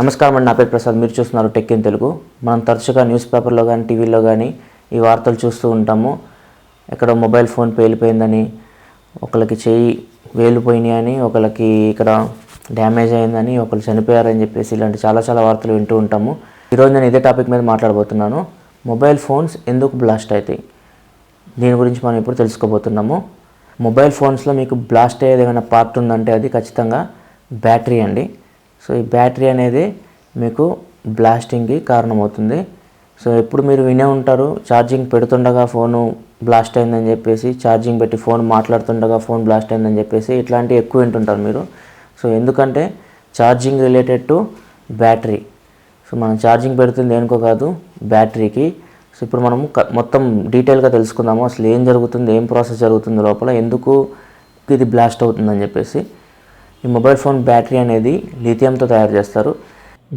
నమస్కారం అండి నా పేరు ప్రసాద్. మీరు చూస్తున్నారు టెక్ ఇన్ తెలుగు. మనం తరచుగా న్యూస్ పేపర్లో కానీ టీవీలో కానీ ఈ వార్తలు చూస్తూ ఉంటాము. ఎక్కడ మొబైల్ ఫోన్ పేలిపోయిందని ఒకరికి చేయి వేలిపోయినాయి అని ఒకరికి ఇక్కడ డ్యామేజ్ అయిందని ఒకరు చనిపోయారని చెప్పేసి ఇలాంటి చాలా చాలా వార్తలు వింటూ ఉంటాము. ఈరోజు నేను ఇదే టాపిక్ మీద మాట్లాడబోతున్నాను. మొబైల్ ఫోన్స్ ఎందుకు బ్లాస్ట్ అవుతాయి దీని గురించి మనం ఇప్పుడు తెలుసుకోబోతున్నాము. మొబైల్ ఫోన్స్లో మీకు బ్లాస్ట్ అయ్యేది ఏమైనా పార్ట్ ఉందంటే అది ఖచ్చితంగా బ్యాటరీ అండి. సో ఈ బ్యాటరీ అనేది మీకు బ్లాస్టింగ్కి కారణమవుతుంది. సో ఎప్పుడు మీరు వినే ఉంటారు ఛార్జింగ్ పెడుతుండగా ఫోను బ్లాస్ట్ అయిందని చెప్పేసి ఛార్జింగ్ పెట్టి ఫోన్ మాట్లాడుతుండగా ఫోన్ బ్లాస్ట్ అయిందని చెప్పేసి ఇట్లాంటివి ఎక్కువ వింటుంటారు మీరు. సో ఎందుకంటే charging related to battery so మనం ఛార్జింగ్ పెడుతుంది దేనికో కాదు బ్యాటరీకి సో ఇప్పుడు మనం మొత్తం డీటెయిల్గా తెలుసుకుందాము అసలు ఏం జరుగుతుంది ఏం ప్రాసెస్ జరుగుతుంది లోపల ఎందుకు ఇది బ్లాస్ట్ అవుతుందని చెప్పేసి. ఈ మొబైల్ ఫోన్ బ్యాటరీ అనేది లిథియంతో తయారు చేస్తారు.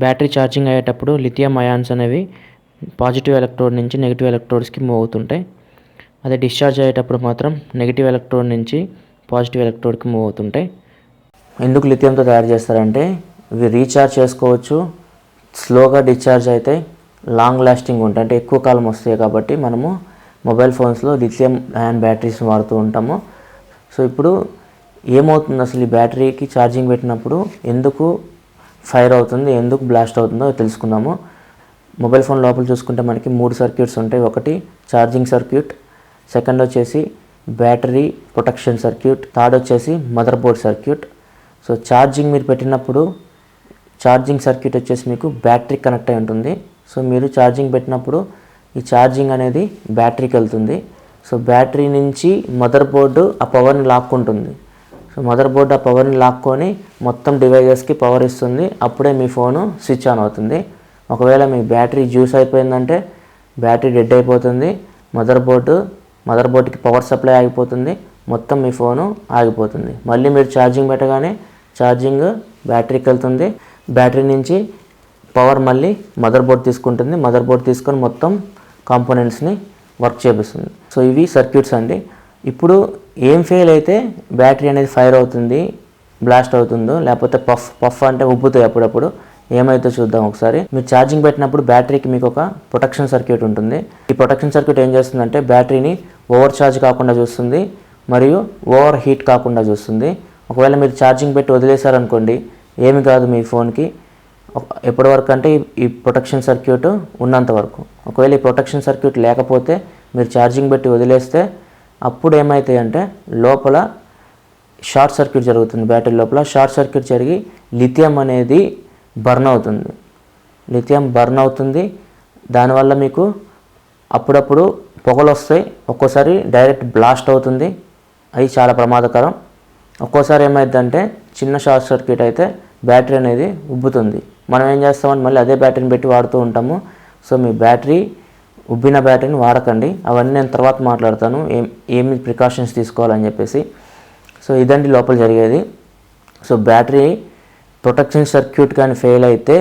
బ్యాటరీ ఛార్జింగ్ అయ్యేటప్పుడు లిథియం అయాన్స్ అనేవి పాజిటివ్ ఎలక్ట్రోడ్ నుంచి నెగిటివ్ ఎలక్ట్రోడ్స్కి మూవ్ అవుతుంటాయి. అదే డిశ్చార్జ్ అయ్యేటప్పుడు మాత్రం నెగిటివ్ ఎలక్ట్రోడ్ నుంచి పాజిటివ్ ఎలక్ట్రోడ్కి మూవ్ అవుతుంటాయి. ఎందుకు లిథియంతో తయారు చేస్తారంటే ఇవి రీఛార్జ్ చేసుకోవచ్చు స్లోగా డిశ్చార్జ్ అయితే లాంగ్ లాస్టింగ్ ఉంటాయి. అంటే ఎక్కువ కాలం వస్తాయి కాబట్టి మనము మొబైల్ ఫోన్స్లో లిథియం అయాన్ బ్యాటరీస్ వాడుతూ ఉంటాము. సో ఇప్పుడు ఏమవుతుంది అసలు ఈ బ్యాటరీకి ఛార్జింగ్ పెట్టినప్పుడు ఎందుకు ఫైర్ అవుతుంది ఎందుకు బ్లాస్ట్ అవుతుందో తెలుసుకుందాము. మొబైల్ ఫోన్ లోపల చూసుకుంటే మనకి మూడు సర్క్యూట్స్ ఉంటాయి. ఒకటి ఛార్జింగ్ సర్క్యూట్ సెకండ్ వచ్చేసి బ్యాటరీ ప్రొటెక్షన్ సర్క్యూట్ థర్డ్ వచ్చేసి mother board circuit. So charging మీరు పెట్టినప్పుడు ఛార్జింగ్ సర్క్యూట్ వచ్చేసి మీకు బ్యాటరీ కనెక్ట్ అయి ఉంటుంది. సో మీరు ఛార్జింగ్ పెట్టినప్పుడు ఈ ఛార్జింగ్ అనేది బ్యాటరీకి వెళ్తుంది. సో బ్యాటరీ నుంచి మదర్ బోర్డు ఆ పవర్ని లాక్కుంటుంది. సో మదర్ బోర్డు ఆ పవర్ని లాక్కొని మొత్తం డివైజెస్కి పవర్ ఇస్తుంది. అప్పుడే మీ ఫోను స్విచ్ ఆన్ అవుతుంది. ఒకవేళ మీ బ్యాటరీ జ్యూస్ అయిపోయిందంటే బ్యాటరీ డెడ్ అయిపోతుంది. మదర్ బోర్డు మదర్ బోర్డుకి పవర్ సప్లై ఆగిపోతుంది. మొత్తం మీ ఫోను ఆగిపోతుంది. మళ్ళీ మీరు ఛార్జింగ్ పెట్టగానే ఛార్జింగ్ బ్యాటరీకి వెళ్తుంది బ్యాటరీ నుంచి పవర్ మళ్ళీ మదర్ బోర్డ్ తీసుకుంటుంది. మదర్ బోర్డ్ తీసుకొని మొత్తం కాంపోనెంట్స్ని వర్క్ చేపిస్తుంది. సో ఇవి సర్క్యూట్స్ అండి. ఇప్పుడు ఏం ఫెయిల్ అయితే బ్యాటరీ అనేది ఫైర్ అవుతుంది బ్లాస్ట్ అవుతుందో లేకపోతే పఫ్ పఫ్ అంటే ఉబ్బుతాయి అప్పుడప్పుడు ఏమైతే చూద్దాం ఒకసారి. మీరు ఛార్జింగ్ పెట్టినప్పుడు బ్యాటరీకి మీకు ఒక ప్రొటెక్షన్ సర్క్యూట్ ఉంటుంది. ఈ ప్రొటెక్షన్ సర్క్యూట్ ఏం చేస్తుందంటే బ్యాటరీని ఓవర్ ఛార్జ్ కాకుండా చూస్తుంది మరియు ఓవర్ హీట్ కాకుండా చూస్తుంది. ఒకవేళ మీరు ఛార్జింగ్ పెట్టి వదిలేశారనుకోండి ఏమి కాదు మీ ఫోన్కి ఎప్పటి వరకు అంటే ఈ- ఈ ప్రొటెక్షన్ సర్క్యూట్ ఉన్నంత వరకు. ఒకవేళ ఈ ప్రొటెక్షన్ సర్క్యూట్ లేకపోతే మీరు ఛార్జింగ్ పెట్టి వదిలేస్తే అప్పుడు ఏమవుతాయి అంటే లోపల షార్ట్ సర్క్యూట్ జరుగుతుంది బ్యాటరీ లోపల షార్ట్ సర్క్యూట్ జరిగి లిథియం అనేది బర్న్ అవుతుంది. లిథియం బర్న్ అవుతుంది. దానివల్ల మీకు అప్పుడప్పుడు పొగలు వస్తాయి ఒక్కోసారి డైరెక్ట్ బ్లాస్ట్ అవుతుంది. అది చాలా ప్రమాదకరం. ఒక్కోసారి ఏమైందంటే చిన్న షార్ట్ సర్క్యూట్ అయితే బ్యాటరీ అనేది ఉబ్బుతుంది. మనం ఏం చేస్తామని మళ్ళీ అదే బ్యాటరీని పెట్టి వాడుతూ ఉంటాము. సో మీ బ్యాటరీ ఉబ్బిన బ్యాటరీని వాడకండి. అవన్నీ నేను తర్వాత మాట్లాడతాను. ఏం ఏమి ప్రికాషన్స్ తీసుకోవాలని చెప్పేసి. సో ఇదండి లోపల జరిగేది. సో బ్యాటరీ ప్రొటెక్షన్ సర్క్యూట్ కానీ ఫెయిల్ అయితే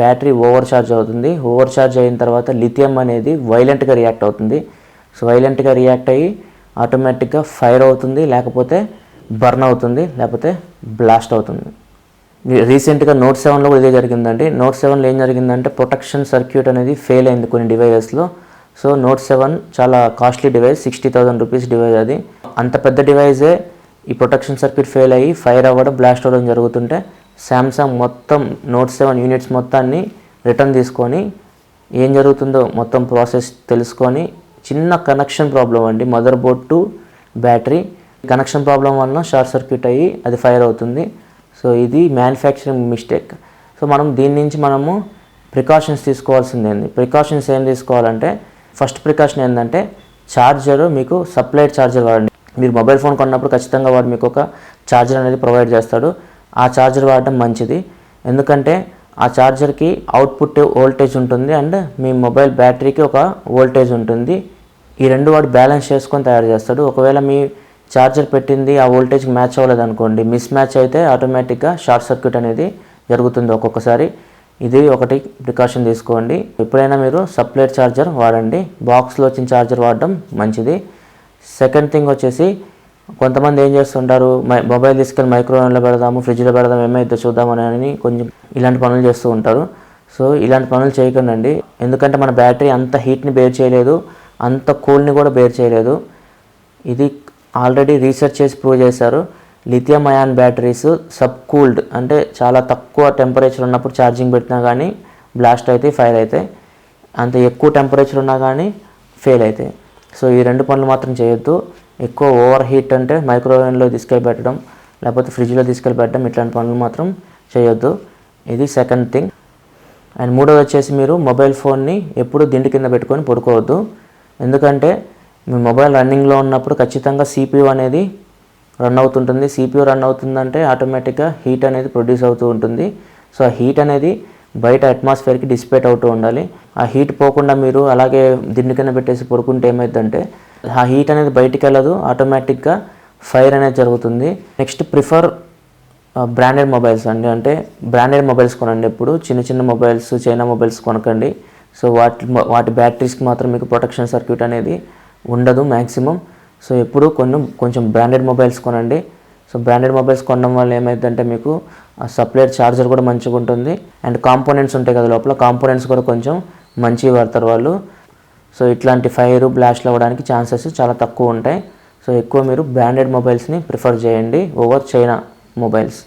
బ్యాటరీ ఓవర్ ఛార్జ్ అవుతుంది. ఓవర్ ఛార్జ్ అయిన తర్వాత లిథియం అనేది వైలెంట్గా రియాక్ట్ అవుతుంది. సో వైలెంట్గా రియాక్ట్ అయ్యి ఆటోమేటిక్గా ఫైర్ అవుతుంది. లేకపోతే బర్న్ అవుతుంది. లేకపోతే బ్లాస్ట్ అవుతుంది. రీసెంట్గా నోట్ సెవెన్లో కూడా ఇదే జరిగిందండి. నోట్ సెవెన్లో ఏం జరిగిందంటే ప్రొటెక్షన్ సర్క్యూట్ అనేది ఫెయిల్ అయింది కొన్ని డివైజెస్లో. సో నోట్ సెవెన్ చాలా costly device sixty thousand rupees device అది. అంత పెద్ద డివైజే ఈ ప్రొటెక్షన్ సర్క్యూట్ ఫెయిల్ అయ్యి ఫైర్ అవ్వడం బ్లాస్ట్ అవ్వడం జరుగుతుంటే శాంసంగ్ మొత్తం నోట్ సెవెన్ యూనిట్స్ మొత్తాన్ని రిటర్న్ తీసుకొని ఏం జరుగుతుందో మొత్తం ప్రాసెస్ తెలుసుకొని చిన్న కనెక్షన్ ప్రాబ్లం అండి. Motherboard to battery. Connection problem వలన షార్ట్ సర్క్యూట్ అయ్యి అది ఫైర్ అవుతుంది. సో ఇది మ్యానుఫ్యాక్చరింగ్ మిస్టేక్ సో మనం దీని నుంచి మనము ప్రికాషన్స్ తీసుకోవాల్సింది ఏంది ప్రికాషన్స్ ఏం తీసుకోవాలంటే ఫస్ట్ ప్రికాషన్ ఏంటంటే ఛార్జర్ మీకు సప్లైడ్ ఛార్జర్ వాడండి. మీరు మొబైల్ ఫోన్ కొన్నప్పుడు ఖచ్చితంగా వాడు మీకు ఒక ఛార్జర్ అనేది ప్రొవైడ్ చేస్తాడు. ఆ ఛార్జర్ వాడటం మంచిది. ఎందుకంటే ఆ ఛార్జర్కి అవుట్పుట్ వోల్టేజ్ ఉంటుంది అండ్ మీ మొబైల్ బ్యాటరీకి ఒక వోల్టేజ్ ఉంటుంది. ఈ రెండు వాడు బ్యాలెన్స్ చేసుకొని తయారు చేస్తాడు. ఒకవేళ మీ ఛార్జర్ పెట్టింది ఆ వోల్టేజ్కి మ్యాచ్ అవ్వలేదు అనుకోండి. మిస్ మ్యాచ్ అయితే ఆటోమేటిక్గా షార్ట్ సర్క్యూట్ అనేది జరుగుతుంది ఒక్కొక్కసారి. ఇది ఒకటి ప్రికాషన్ తీసుకోండి. ఎప్పుడైనా మీరు సప్లైట్ ఛార్జర్ వాడండి. బాక్స్లో వచ్చిన ఛార్జర్ వాడడం మంచిది. సెకండ్ థింగ్ వచ్చేసి కొంతమంది ఏం చేస్తుంటారు? మొబైల్ తీసుకెళ్ళి మైక్రోవేవ్లో పెడదాము ఫ్రిడ్జ్లో పెడదాం ఏమైతే చూద్దామని అని కొంచెం ఇలాంటి పనులు చేస్తూ ఉంటారు. సో ఇలాంటి పనులు చేయకండి ఎందుకంటే మన బ్యాటరీ అంత హీట్ని బేర్ చేయలేదు అంత కూల్ని కూడా బేర్ చేయలేదు. ఇది ఆల్రెడీ రీసెర్చ్ చేసి ప్రూవ్ చేశారు. Lithium ion batteries sub cooled అంటే చాలా తక్కువ టెంపరేచర్ ఉన్నప్పుడు ఛార్జింగ్ పెట్టినా కానీ బ్లాస్ట్ అయితే ఫైర్ అవుతాయి అంత ఎక్కువ టెంపరేచర్ ఉన్నా కానీ ఫెయిల్ అవుతాయి సో ఈ రెండు పనులు మాత్రం చేయొద్దు. ఎక్కువ ఓవర్ హీట్ అంటే మైక్రోవేవ్లో తీసుకెళ్ళి పెట్టడం లేకపోతే ఫ్రిడ్జ్లో తీసుకెళ్ళి పెట్టడం ఇట్లాంటి పనులు మాత్రం చేయొద్దు. ఇది సెకండ్ థింగ్. అండ్ మూడోది వచ్చేసి మీరు మొబైల్ ఫోన్ని ఎప్పుడు దిండు కింద పెట్టుకొని పడుకోవద్దు. ఎందుకంటే మీ మొబైల్ రన్నింగ్లో ఉన్నప్పుడు ఖచ్చితంగా సిపియు అనేది రన్ అవుతుంటుంది. సిపియు రన్ అవుతుందంటే ఆటోమేటిక్గా హీట్ అనేది ప్రొడ్యూస్ అవుతూ ఉంటుంది. సో ఆ హీట్ అనేది బయట అట్మాస్ఫియర్కి డిసిపేట్ అవుతూ ఉండాలి. ఆ హీట్ పోకుండా మీరు అలాగే దిండు కింద పెట్టేసి పడుకుంటే ఏమైందంటే ఆ హీట్ అనేది బయటికి వెళ్ళదు. ఆటోమేటిక్గా ఫైర్ అనేది జరుగుతుంది. నెక్స్ట్ ప్రిఫర్ బ్రాండెడ్ మొబైల్స్ అండి. అంటే బ్రాండెడ్ మొబైల్స్ కొనండి ఎప్పుడు. చిన్న చిన్న మొబైల్స్ చైనా మొబైల్స్ కొనకండి. సో వాటి వాటి బ్యాటరీస్కి మాత్రం మీకు ప్రొటెక్షన్ సర్క్యూట్ అనేది ఉండదు మ్యాక్సిమం సో ఎప్పుడు కొన్ని కొంచెం బ్రాండెడ్ మొబైల్స్ కొనండి. సో బ్రాండెడ్ మొబైల్స్ కొనడం వల్ల ఏమైందంటే మీకు సప్లైర్ చార్జర్ ఛార్జర్ కూడా మంచిగా ఉంటుంది. అండ్ కాంపోనెంట్స్ ఉంటాయి కదా లోపల కాంపోనెంట్స్ కూడా కొంచెం మంచిగా వాడతారు వాళ్ళు. సో ఇట్లాంటి ఫైర్ బ్లాస్ట్లు అవ్వడానికి ఛాన్సెస్ చాలా తక్కువ ఉంటాయి. సో ఎక్కువ మీరు బ్రాండెడ్ మొబైల్స్ని ప్రిఫర్ చేయండి ఓవర్ చైనా మొబైల్స్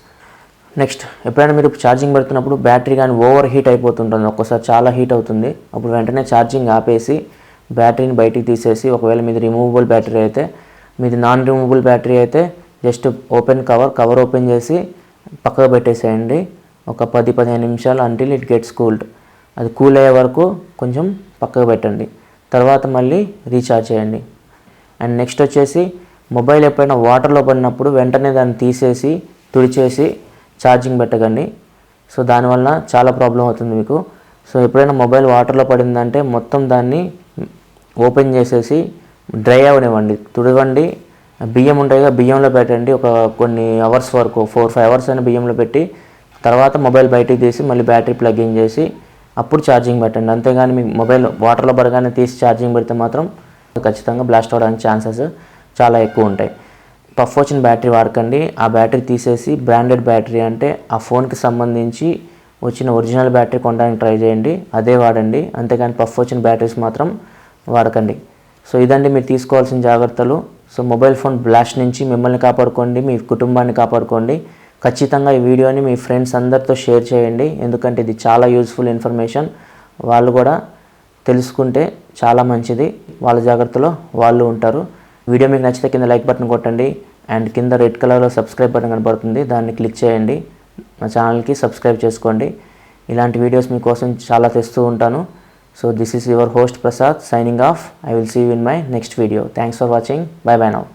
నెక్స్ట్ ఎప్పుడైనా మీరు ఛార్జింగ్ పెడుతున్నప్పుడు బ్యాటరీ కానీ ఓవర్ హీట్ అయిపోతుంటుంది. ఒక్కోసారి చాలా హీట్ అవుతుంది. అప్పుడు వెంటనే ఛార్జింగ్ ఆపేసి బ్యాటరీని బయటికి తీసేసి ఒకవేళ మీది రిమూవబుల్ బ్యాటరీ అయితే మీది నాన్ రిమూవబుల్ బ్యాటరీ అయితే just open cover cover open చేసి పక్కకు పెట్టేసేయండి. ఒక పది పదిహేను నిమిషాలు అంటిల్ ఇట్ గెట్స్ కూల్డ్ అది కూల్ అయ్యే వరకు కొంచెం పక్కకు పెట్టండి. తర్వాత మళ్ళీ రీఛార్జ్ చేయండి. అండ్ నెక్స్ట్ వచ్చేసి మొబైల్ ఎప్పుడైనా వాటర్లో పడినప్పుడు వెంటనే దాన్ని తీసేసి తుడిచేసి ఛార్జింగ్ పెట్టకండి. సో దానివల్ల చాలా ప్రాబ్లం అవుతుంది మీకు. సో ఎప్పుడైనా మొబైల్ వాటర్లో పడిందంటే మొత్తం దాన్ని ఓపెన్ చేసేసి డ్రై అవనివ్వండి తుడవండి. బియ్యం ఉంటాయి కదా బియ్యంలో పెట్టండి. ఒక కొన్ని అవర్స్ వరకు ఫోర్ ఫైవ్ అవర్స్ అయినా బియ్యంలో పెట్టి తర్వాత మొబైల్ బయటికి తీసి మళ్ళీ బ్యాటరీ ప్లగ్ ఇన్ చేసి అప్పుడు ఛార్జింగ్ పెట్టండి. అంతేగాని మీ మొబైల్ వాటర్లో పడగానే తీసి ఛార్జింగ్ పెడితే మాత్రం ఖచ్చితంగా బ్లాస్ట్ అవడానికి ఛాన్సెస్ చాలా ఎక్కువ ఉంటాయి. పఫ్ వచ్చిన బ్యాటరీ వాడకండి. ఆ బ్యాటరీ తీసేసి బ్రాండెడ్ బ్యాటరీ అంటే ఆ ఫోన్కి సంబంధించి వచ్చిన ఒరిజినల్ బ్యాటరీ కొనడానికి ట్రై చేయండి. అదే వాడండి. అంతేగాని పఫ్ వచ్చిన బ్యాటరీస్ మాత్రం వాడకండి. సో ఇదండి మీరు తీసుకోవాల్సిన జాగ్రత్తలు. సో మొబైల్ ఫోన్ బ్లాస్ట్ నుంచి మిమ్మల్ని కాపాడుకోండి మీ కుటుంబాన్ని కాపాడుకోండి. ఖచ్చితంగా ఈ వీడియోని మీ ఫ్రెండ్స్ అందరితో షేర్ చేయండి. ఎందుకంటే ఇది చాలా యూస్ఫుల్ ఇన్ఫర్మేషన్. వాళ్ళు కూడా తెలుసుకుంటే చాలా మంచిది. వాళ్ళ జాగ్రత్తలో వాళ్ళు ఉంటారు. వీడియో మీకు నచ్చితే కింద లైక్ బటన్ కొట్టండి. అండ్ కింద రెడ్ కలర్లో సబ్స్క్రైబ్ బటన్ కనబడుతుంది. దాన్ని క్లిక్ చేయండి. మా ఛానల్కి సబ్స్క్రైబ్ చేసుకోండి. ఇలాంటి వీడియోస్ మీకోసం చాలా తెస్తూ ఉంటాను. So this is your host Prasad signing off. I will see you in my next video. Thanks for watching. Bye bye now.